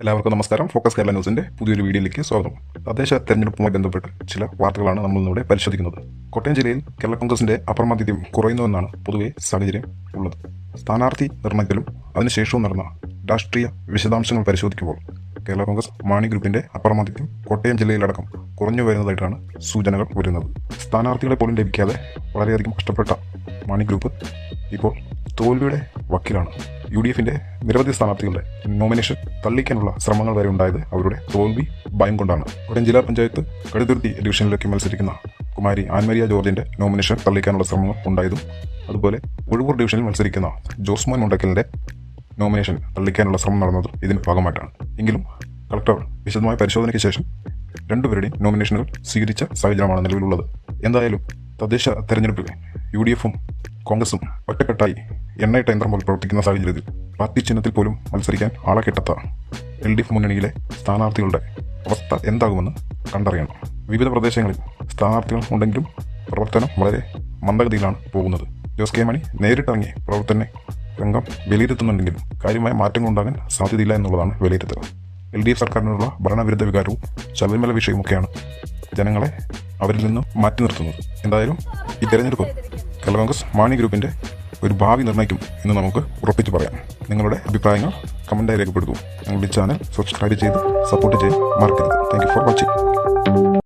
എല്ലാവർക്കും നമസ്കാരം. ഫോക്കസ് കേരള ന്യൂസിന്റെ പുതിയൊരു വീഡിയോയിലേക്ക് സ്വാഗതം. തദ്ദേശ തെരഞ്ഞെടുപ്പുമായി ബന്ധപ്പെട്ട് ചില വാർത്തകളാണ് നമ്മൾ ഇന്നിവിടെ പരിശോധിക്കുന്നത്. കോട്ടയം ജില്ലയിൽ കേരള കോൺഗ്രസിന്റെ അപ്രമാദിത്യം കുറയുന്നുവെന്നാണ് പൊതുവെ സാഹചര്യം ഉള്ളത്. സ്ഥാനാർത്ഥി നിർണയത്തിലും അതിനുശേഷവും നടന്ന രാഷ്ട്രീയ വിശദാംശങ്ങൾ പരിശോധിക്കുമ്പോൾ കേരള കോൺഗ്രസ് മാണി ഗ്രൂപ്പിന്റെ അപ്രമാദിത്യം കോട്ടയം ജില്ലയിലടക്കം കുറഞ്ഞു വരുന്നതായിട്ടാണ് സൂചനകൾ വരുന്നത്. സ്ഥാനാർത്ഥികളെ പോലും ലഭിക്കാതെ വളരെയധികം കഷ്ടപ്പെട്ട മാണി ഗ്രൂപ്പ് ഇപ്പോൾ തോൽവിയുടെ വക്കിലാണ്. യു ഡി എഫിന്റെ നിരവധി സ്ഥാനാർത്ഥികളുടെ നോമിനേഷൻ തള്ളിക്കാനുള്ള ശ്രമങ്ങൾ വരെ ഉണ്ടായത് അവരുടെ തോൽവി ഭയം കൊണ്ടാണ്. കോട്ടയം ജില്ലാ പഞ്ചായത്ത് കടുതുരുത്തി ഡിവിഷനിലേക്ക് മത്സരിക്കുന്ന കുമാരി ആൻമരിയ ജോർജിന്റെ നോമിനേഷൻ തള്ളിക്കാനുള്ള ശ്രമങ്ങൾ ഉണ്ടായതും അതുപോലെ ഒഴിവൂർ ഡിവിഷനിൽ മത്സരിക്കുന്ന ജോസ്മോൻ മുണ്ടക്കലിന്റെ നോമിനേഷൻ തള്ളിക്കാനുള്ള ശ്രമം നടന്നതും ഇതിന്റെ ഭാഗമായിട്ടാണ്. എങ്കിലും കളക്ടർ വിശദമായ പരിശോധനയ്ക്ക് ശേഷം രണ്ടുപേരുടെയും നോമിനേഷനുകൾ സ്വീകരിച്ച സാഹചര്യമാണ് നിലവിലുള്ളത്. എന്തായാലും തദ്ദേശ തെരഞ്ഞെടുപ്പിൽ യു ഡി എഫും കോൺഗ്രസും ഒറ്റക്കെട്ടായി എണ്ണയിട്ട യന്ത്രം പോലെ പ്രവർത്തിക്കുന്ന സാഹചര്യത്തിൽ പാർട്ടി ചിഹ്നത്തിൽ പോലും മത്സരിക്കാൻ ആളെ കിട്ടാത്ത എൽ ഡി എഫ് മുന്നണിയിലെ സ്ഥാനാർത്ഥികളുടെ അവസ്ഥ എന്താകുമെന്ന് കണ്ടറിയണം. വിവിധ പ്രദേശങ്ങളിൽ സ്ഥാനാർത്ഥികൾ ഉണ്ടെങ്കിലും പ്രവർത്തനം വളരെ മന്ദഗതിയിലാണ് പോകുന്നത്. ജോസ് കെ മണി നേരിട്ടിറങ്ങി പ്രവർത്തന രംഗം വിലയിരുത്തുന്നുണ്ടെങ്കിലും കാര്യമായ മാറ്റങ്ങൾ ഉണ്ടാകാൻ സാധ്യതയില്ല എന്നുള്ളതാണ് വിലയിരുത്തൽ. എൽ ഡി എഫ് സർക്കാരിനുള്ള ഭരണവിരുദ്ധ വികാരവും ശബരിമല വിഷയവുമൊക്കെയാണ് ജനങ്ങളെ അവരിൽ നിന്നും മാറ്റി നിർത്തുന്നത്. എന്തായാലും ഈ തെരഞ്ഞെടുപ്പ് കേരള കോൺഗ്രസ് മാണി ഗ്രൂപ്പിന്റെ ഒരു ഭാവി നിർണയിക്കും എന്ന് നമുക്ക് ഉറപ്പിച്ച് പറയാം. നിങ്ങളുടെ അഭിപ്രായങ്ങൾ കമന്റായി രേഖപ്പെടുത്തൂ ഞങ്ങളുടെ ചാനൽ സബ്സ്ക്രൈബ് ചെയ്ത് സപ്പോർട്ട് ചെയ്യാൻ മറക്കരുത്. Thank for watching